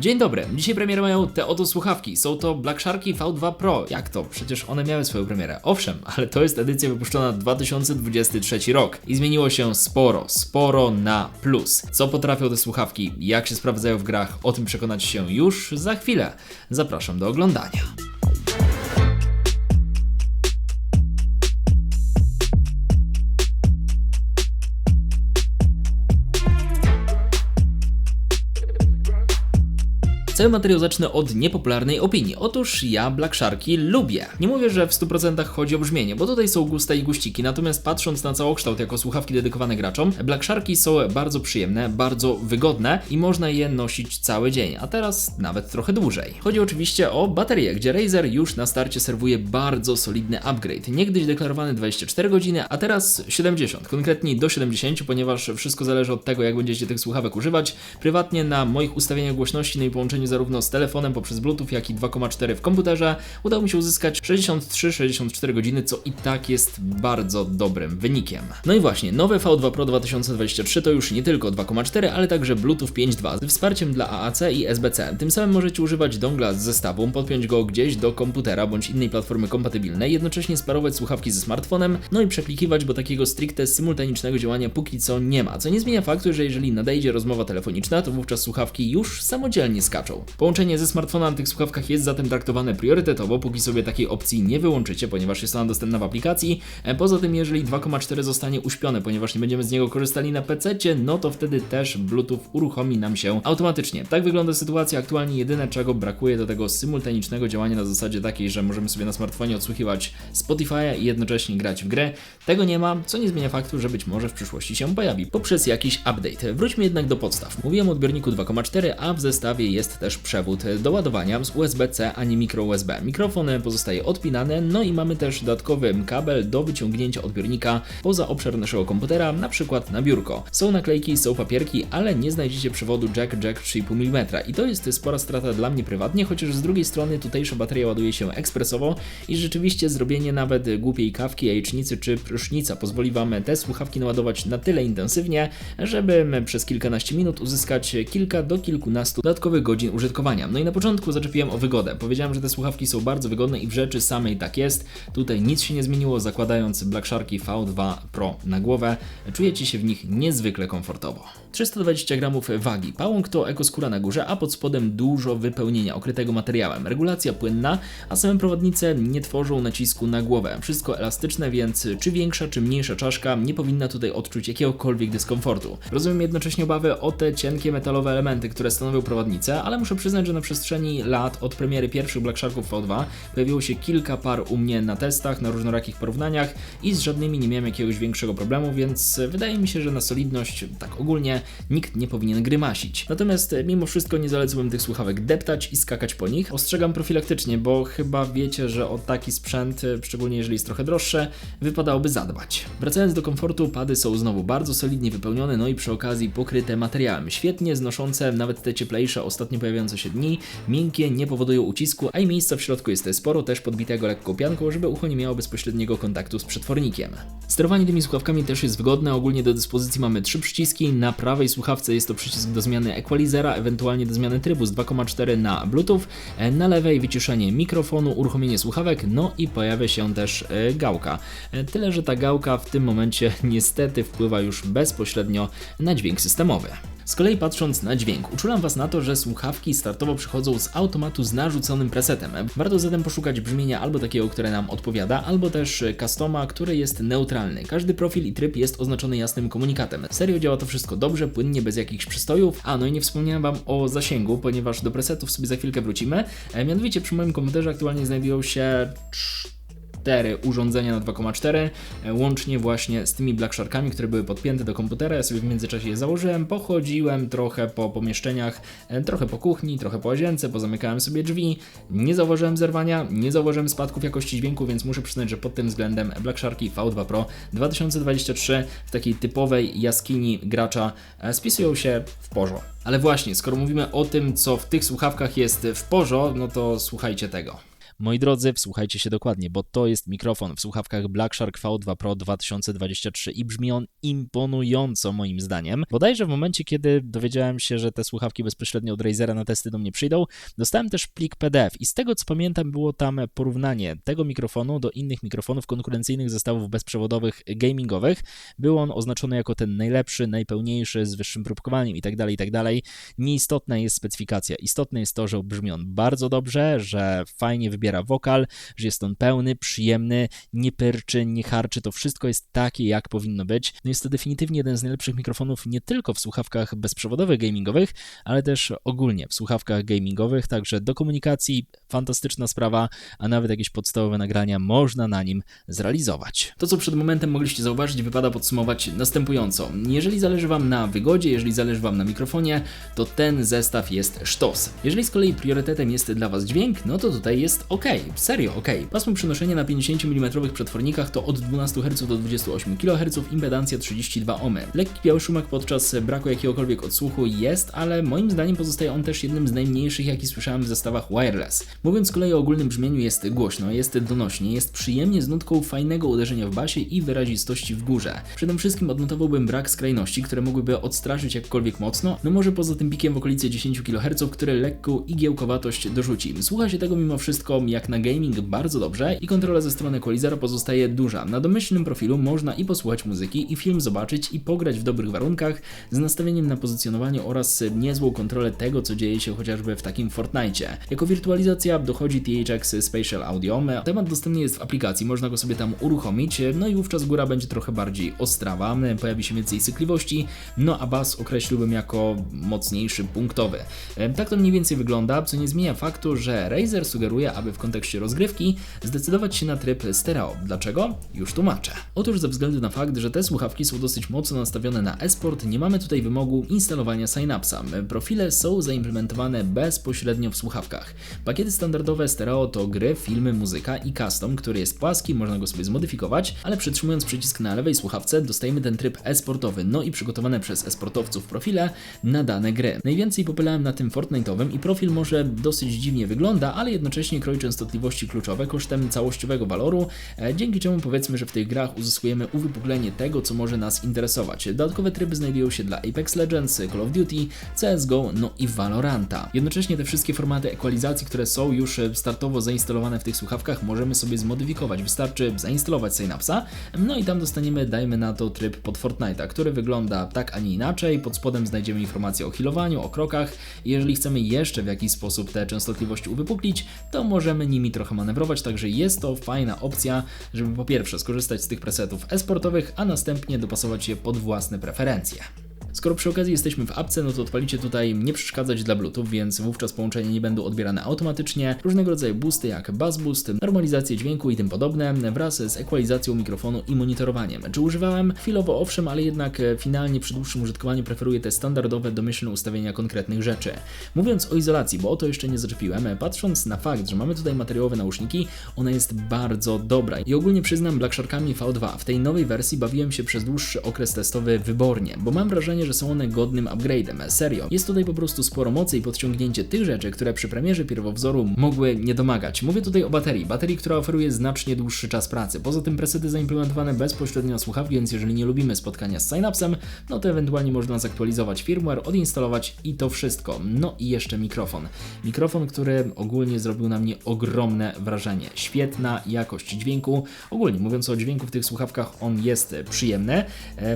Dzień dobry, dzisiaj premierę mają te oto słuchawki. Są to Black Sharky V2 Pro. Jak to? Przecież one miały swoją premierę. Owszem, ale to jest edycja wypuszczona 2023 rok i zmieniło się sporo, sporo na plus. Co potrafią te słuchawki, jak się sprawdzają w grach, o tym przekonać się już za chwilę. Zapraszam do oglądania. Cały materiał zacznę od niepopularnej opinii. Otóż ja Black Sharki lubię. Nie mówię, że w 100% chodzi o brzmienie, bo tutaj są gusta i guściki, natomiast patrząc na całokształt jako słuchawki dedykowane graczom, Black Sharki są bardzo przyjemne, bardzo wygodne i można je nosić cały dzień, a teraz nawet trochę dłużej. Chodzi oczywiście o baterię, gdzie Razer już na starcie serwuje bardzo solidny upgrade. Niegdyś deklarowany 24 godziny, a teraz 70, konkretnie do 70, ponieważ wszystko zależy od tego, jak będziecie tych słuchawek używać. Prywatnie na moich ustawieniach głośności, no i połączeniu zarówno z telefonem poprzez Bluetooth, jak i 2,4 w komputerze, udało mi się uzyskać 63-64 godziny, co i tak jest bardzo dobrym wynikiem. No i właśnie, nowe V2 Pro 2023 to już nie tylko 2,4, ale także Bluetooth 5.2 z wsparciem dla AAC i SBC. Tym samym możecie używać dongla z zestawu, podpiąć go gdzieś do komputera bądź innej platformy kompatybilnej, jednocześnie sparować słuchawki ze smartfonem, no i przeklikiwać, bo takiego stricte symultanicznego działania póki co nie ma, co nie zmienia faktu, że jeżeli nadejdzie rozmowa telefoniczna, to wówczas słuchawki już samodzielnie skaczą. Połączenie ze smartfona na tych słuchawkach jest zatem traktowane priorytetowo, póki sobie takiej opcji nie wyłączycie, ponieważ jest ona dostępna w aplikacji. E, Poza tym, jeżeli 2,4 zostanie uśpione, ponieważ nie będziemy z niego korzystali na PC, no to wtedy też Bluetooth uruchomi nam się automatycznie. Tak wygląda sytuacja aktualnie. Jedyne czego brakuje do tego symultanicznego działania na zasadzie takiej, że możemy sobie na smartfonie odsłuchiwać Spotify'a i jednocześnie grać w grę. Tego nie ma, co nie zmienia faktu, że być może w przyszłości się pojawi poprzez jakiś update. Wróćmy jednak do podstaw. Mówiłem o odbiorniku 2,4, a w zestawie jest też przewód do ładowania z USB-C, a nie mikro USB. Mikrofon pozostaje odpinany, no i mamy też dodatkowy kabel do wyciągnięcia odbiornika poza obszar naszego komputera, na przykład na biurko. Są naklejki, są papierki, ale nie znajdziecie przewodu jack jack 3,5 mm i to jest spora strata dla mnie prywatnie, chociaż z drugiej strony tutejsza bateria ładuje się ekspresowo i rzeczywiście zrobienie nawet głupiej kawki, jajecznicy czy prysznica pozwoli Wam te słuchawki naładować na tyle intensywnie, żeby przez kilkanaście minut uzyskać kilka do kilkunastu dodatkowych godzin użytkowania. No i na początku zaczepiłem o wygodę. Powiedziałem, że te słuchawki są bardzo wygodne i w rzeczy samej tak jest. Tutaj nic się nie zmieniło, zakładając Black Sharky V2 Pro na głowę. Czujecie się w nich niezwykle komfortowo. 320 gramów wagi. Pałąk to ekoskóra na górze, a pod spodem dużo wypełnienia okrytego materiałem. Regulacja płynna, a same prowadnice nie tworzą nacisku na głowę. Wszystko elastyczne, więc czy większa, czy mniejsza czaszka nie powinna tutaj odczuć jakiegokolwiek dyskomfortu. Rozumiem jednocześnie obawy o te cienkie metalowe elementy, które stanowią prowadnicę, ale muszę przyznać, że na przestrzeni lat od premiery pierwszych Black Sharków V2 pojawiło się kilka par u mnie na testach, na różnorakich porównaniach i z żadnymi nie miałem jakiegoś większego problemu, więc wydaje mi się, że na solidność, tak ogólnie, nikt nie powinien grymasić. Natomiast mimo wszystko nie zalecałbym tych słuchawek deptać i skakać po nich. Ostrzegam profilaktycznie, bo chyba wiecie, że o taki sprzęt, szczególnie jeżeli jest trochę droższe, wypadałoby zadbać. Wracając do komfortu, pady są znowu bardzo solidnie wypełnione, no i przy okazji pokryte materiałem. Świetnie znoszące nawet te cieplejsze, ostatnio pojawiające się dni, miękkie, nie powodują ucisku, a i miejsca w środku jest sporo, też podbitego lekką pianką, żeby ucho nie miało bezpośredniego kontaktu z przetwornikiem. Sterowanie tymi słuchawkami też jest wygodne, ogólnie do dyspozycji mamy trzy przyciski, na prawej słuchawce jest to przycisk do zmiany equalizera, ewentualnie do zmiany trybu z 2,4 na Bluetooth, e, na lewej wyciszenie mikrofonu, uruchomienie słuchawek, no i pojawia się też e, gałka. E, Tyle, że ta gałka w tym momencie niestety wpływa już bezpośrednio na dźwięk systemowy. Z kolei patrząc na dźwięk, uczulam Was na to, że słuchawki startowo przychodzą z automatu z narzuconym presetem. Warto zatem poszukać brzmienia albo takiego, które nam odpowiada, albo też customa, który jest neutralny. Każdy profil i tryb jest oznaczony jasnym komunikatem. Serio działa to wszystko dobrze, płynnie, bez jakichś przystojów. A no i nie wspomniałem Wam o zasięgu, ponieważ do presetów sobie za chwilkę wrócimy. E, Mianowicie przy moim komputerze aktualnie znajdują się cztery urządzenia na 2,4, e, łącznie właśnie z tymi Black Sharkami, które były podpięte do komputera. Ja sobie w międzyczasie je założyłem, pochodziłem trochę po pomieszczeniach, e, trochę po kuchni, trochę po łazience, pozamykałem sobie drzwi. Nie zauważyłem zerwania, nie zauważyłem spadków jakości dźwięku, więc muszę przyznać, że pod tym względem Black Sharki V2 Pro 2023 w takiej typowej jaskini gracza e, spisują się w porządku. Ale właśnie, skoro mówimy o tym, co w tych słuchawkach jest w porządku, no to słuchajcie tego. Moi drodzy, wsłuchajcie się dokładnie, bo to jest mikrofon w słuchawkach Black Shark V2 Pro 2023 i brzmi on imponująco moim zdaniem. Bodajże w momencie, kiedy dowiedziałem się, że te słuchawki bezpośrednio od Razera na testy do mnie przyjdą, dostałem też plik PDF i z tego co pamiętam było tam porównanie tego mikrofonu do innych mikrofonów konkurencyjnych zestawów bezprzewodowych gamingowych. Był on oznaczony jako ten najlepszy, najpełniejszy, z wyższym próbkowaniem itd., tak itd. Tak Nieistotna jest specyfikacja. Istotne jest to, że brzmi on bardzo dobrze, że fajnie wybiera wokal, że jest on pełny, przyjemny, nie pyrczy, nie harczy. To wszystko jest takie, jak powinno być. No jest to definitywnie jeden z najlepszych mikrofonów nie tylko w słuchawkach bezprzewodowych gamingowych, ale też ogólnie w słuchawkach gamingowych. Także do komunikacji fantastyczna sprawa, a nawet jakieś podstawowe nagrania można na nim zrealizować. To, co przed momentem mogliście zauważyć, wypada podsumować następująco. Jeżeli zależy Wam na wygodzie, jeżeli zależy Wam na mikrofonie, to ten zestaw jest sztos. Jeżeli z kolei priorytetem jest dla Was dźwięk, no to tutaj jest ok, serio ok. Pasmo przenoszenia na 50 mm przetwornikach to od 12 Hz do 28 kHz, impedancja 32 ohmy. Lekki biały szumek podczas braku jakiegokolwiek odsłuchu jest, ale moim zdaniem pozostaje on też jednym z najmniejszych, jaki słyszałem w zestawach wireless. Mówiąc z kolei o ogólnym brzmieniu, jest głośno, jest donośnie, jest przyjemnie z nutką fajnego uderzenia w basie i wyrazistości w górze. Przede wszystkim odnotowałbym brak skrajności, które mogłyby odstraszyć jakkolwiek mocno, no może poza tym pikiem w okolicy 10 kHz, który lekką igiełkowatość dorzuci. Słucha się tego mimo wszystko jak na gaming bardzo dobrze i kontrola ze strony equalizera pozostaje duża. Na domyślnym profilu można i posłuchać muzyki, i film zobaczyć, i pograć w dobrych warunkach z nastawieniem na pozycjonowanie oraz niezłą kontrolę tego, co dzieje się chociażby w takim Fortnite. Jako wirtualizacja dochodzi THX Spatial Audio. Temat dostępny jest w aplikacji, można go sobie tam uruchomić, no i wówczas góra będzie trochę bardziej ostrawa, pojawi się więcej cykliwości, no a bas określiłbym jako mocniejszy punktowy. Tak to mniej więcej wygląda, co nie zmienia faktu, że Razer sugeruje, aby w kontekście rozgrywki zdecydować się na tryb stereo. Dlaczego? Już tłumaczę. Otóż ze względu na fakt, że te słuchawki są dosyć mocno nastawione na esport, nie mamy tutaj wymogu instalowania Synapsa. Profile są zaimplementowane bezpośrednio w słuchawkach. Pakiety standardowe stereo to gry, filmy, muzyka i custom, który jest płaski, można go sobie zmodyfikować, ale przytrzymując przycisk na lewej słuchawce dostajemy ten tryb esportowy, no i przygotowane przez esportowców profile na dane gry. Najwięcej popylałem na tym Fortnite'owym i profil może dosyć dziwnie wygląda, ale jednocześnie kroi częstotliwości kluczowe kosztem całościowego waloru, e, dzięki czemu powiedzmy, że w tych grach uzyskujemy uwypuklenie tego, co może nas interesować. Dodatkowe tryby znajdują się dla Apex Legends, Call of Duty, CSGO, no i Valoranta. Jednocześnie te wszystkie formaty ekwalizacji, które są już e, startowo zainstalowane w tych słuchawkach, możemy sobie zmodyfikować. Wystarczy zainstalować Synapsa, no i tam dostaniemy, dajmy na to, tryb pod Fortnite'a, który wygląda tak, a nie inaczej. Pod spodem znajdziemy informacje o healowaniu, o krokach. Jeżeli chcemy jeszcze w jakiś sposób te częstotliwości uwypuklić, to możemy nimi trochę manewrować, także jest to fajna opcja, żeby po pierwsze skorzystać z tych presetów esportowych, a następnie dopasować je pod własne preferencje. Skoro przy okazji jesteśmy w apce, no to odpalicie tutaj nie przeszkadzać dla Bluetooth, więc wówczas połączenia nie będą odbierane automatycznie. Różnego rodzaju boosty jak bass boost, normalizację dźwięku i tym podobne, wraz z ekwalizacją mikrofonu i monitorowaniem. Czy używałem? Chwilowo owszem, ale jednak e, finalnie przy dłuższym użytkowaniu preferuję te standardowe, domyślne ustawienia konkretnych rzeczy. Mówiąc o izolacji, bo o to jeszcze nie zaczepiłem, patrząc na fakt, że mamy tutaj materiałowe nauszniki, ona jest bardzo dobra i ogólnie przyznam Black Sharkami V2 w tej nowej wersji bawiłem się przez dłuższy okres testowy wybornie, bo mam wrażenie, wrażenie, że są one godnym upgrade'em. Serio. Jest tutaj po prostu sporo mocy i podciągnięcie tych rzeczy, które przy premierze pierwowzoru mogły nie domagać. Mówię tutaj o baterii. Baterii, która oferuje znacznie dłuższy czas pracy. Poza tym presety zaimplementowane bezpośrednio na słuchawki, więc jeżeli nie lubimy spotkania z Synapsem, no to ewentualnie można zaktualizować firmware, odinstalować i to wszystko. No i jeszcze mikrofon. Mikrofon, który ogólnie zrobił na mnie ogromne wrażenie. Świetna jakość dźwięku. Ogólnie mówiąc o dźwięku w tych słuchawkach, on jest przyjemny.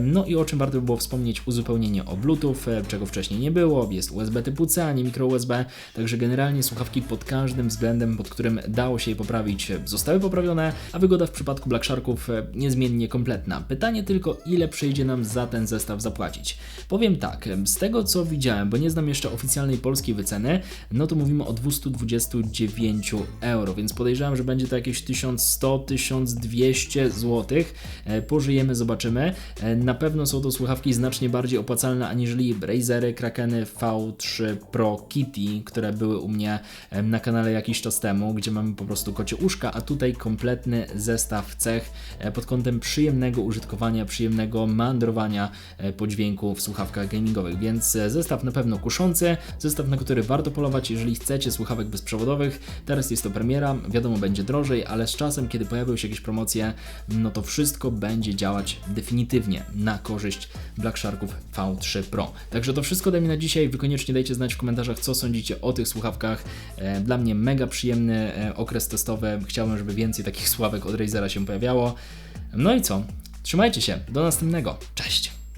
No i o czym warto by było wspomnieć, uzupełnienie uzupełnienie o Bluetooth, e, czego wcześniej nie było, jest USB typu C, a nie mikro USB, także generalnie słuchawki pod każdym względem, pod którym dało się je poprawić, e, zostały poprawione, a wygoda w przypadku Black Sharków e, niezmiennie kompletna. Pytanie tylko, ile przyjdzie nam za ten zestaw zapłacić. Powiem tak, z tego co widziałem, bo nie znam jeszcze oficjalnej polskiej wyceny, no to mówimy o 229 euro, więc podejrzewam, że będzie to jakieś 1100-1200 zł. Pożyjemy, zobaczymy. Na pewno są to słuchawki znacznie bardziej opłacalne aniżeli Razery, Krakeny V3 Pro Kitty, które były u mnie na kanale jakiś czas temu, gdzie mamy po prostu kocie uszka, a tutaj kompletny zestaw cech e, pod kątem przyjemnego użytkowania, przyjemnego mandrowania e, po dźwięku w słuchawkach gamingowych, więc e, zestaw na pewno kuszący, zestaw na który warto polować, jeżeli chcecie słuchawek bezprzewodowych. Teraz jest to premiera, wiadomo będzie drożej, ale z czasem, kiedy pojawią się jakieś promocje, no to wszystko będzie działać definitywnie na korzyść Black Sharków V3 Pro. Także to wszystko ode mnie na dzisiaj. Wy koniecznie dajcie znać w komentarzach, co sądzicie o tych słuchawkach. E, Dla mnie mega przyjemny e, okres testowy. Chciałbym, żeby więcej takich słuchawek od Razera się pojawiało. No i co? Trzymajcie się. Do następnego.